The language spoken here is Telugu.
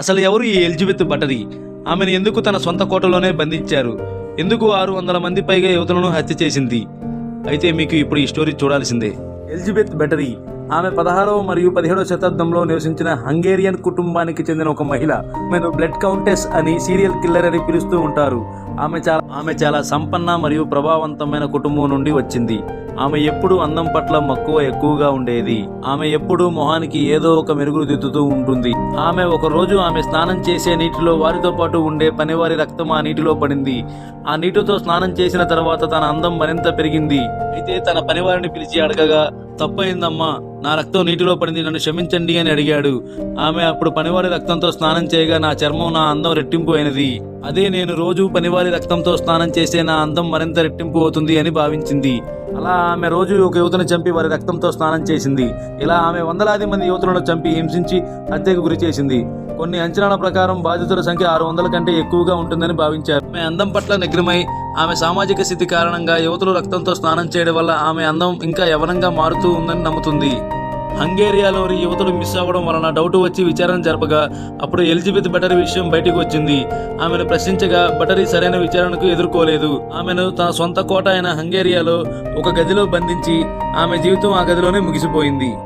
అసలు ఎవరు ఈ ఎలిజబెత్ బటరీ ఆమెను ఎందుకు తన సొంత కోటలోనే బంధించారు? ఎందుకు ఆరు వందల మంది పైగా యువతులను హత్య చేసింది? అయితే మీకు ఇప్పుడు ఈ స్టోరీ చూడాల్సిందే. ఎలిజబెత్ బెటరీ ఆమె పదహారవ మరియు పదిహేడవ శతాబ్దంలో నివసించిన హంగేరియన్ కుటుంబానికి చెందిన ఒక మహిళ. ఆమెను బ్లడ్ కౌంటెస్ అని సీరియల్ కిల్లర్ అని పిలుస్తూ ఉంటారు. ఆమె చాలా ఆమె చాలా సంపన్న మరియు ప్రభావవంతమైన కుటుంబం నుండి వచ్చింది. ఆమె ఎప్పుడూ అందం పట్ల మక్కువ ఎక్కువగా ఉండేది. ఆమె ఎప్పుడూ మొహానికి ఏదో ఒక మెరుగులు దిద్దుతూ ఉంటుంది. ఆమె ఒక రోజు ఆమె స్నానం చేసే నీటిలో వారితో పాటు ఉండే పనివారి రక్తం ఆ నీటిలో పడింది. ఆ నీటితో స్నానం చేసిన తర్వాత తన అందం మరింత పెరిగింది. అయితే తన పనివారిని పిలిచి అడగగా తప్పైందమ్మా నా రక్తం నీటిలో పడింది నన్ను క్షమించండి అని అడిగాడు. ఆమె అప్పుడు పనివారి రక్తంతో స్నానం చేయగా నా చర్మం నా అందం రెట్టింపు అయినది. అదే నేను రోజు పనివారి రక్తంతో స్నానం చేసే నా అందం మరింత రెట్టింపు అవుతుంది అని భావించింది. అలా ఆమె రోజు ఒక యువతను చంపి వారి రక్తంతో స్నానం చేసింది. ఇలా ఆమె వందలాది మంది యువతులను చంపి హింసించి హత్యకు గురి చేసింది. కొన్ని అంచనాల ప్రకారం బాధితుల సంఖ్య ఆరు వందల కంటే ఎక్కువగా ఉంటుందని భావించారు. ఆమె అందం పట్ల నిగ్రమై ఆమె సామాజిక స్థితి కారణంగా యువతులు రక్తంతో స్నానం చేయడం వల్ల ఆమె అందం ఇంకా యవనంగా మారుతూ ఉందని నమ్ముతుంది. హంగేరియాలోని యువతులు మిస్ అవ్వడం వలన డౌట్ వచ్చి విచారణ జరపగా అప్పుడు ఎలిజబెత్ బటరీ విషయం బయటకు వచ్చింది. ఆమెను ప్రశ్నించగా బటరీ సరైన విచారణకు ఎదుర్కోలేదు. ఆమెను తన సొంత కోట అయిన హంగేరియాలో ఒక గదిలో బంధించి ఆమె జీవితం ఆ గదిలోనే ముగిసిపోయింది.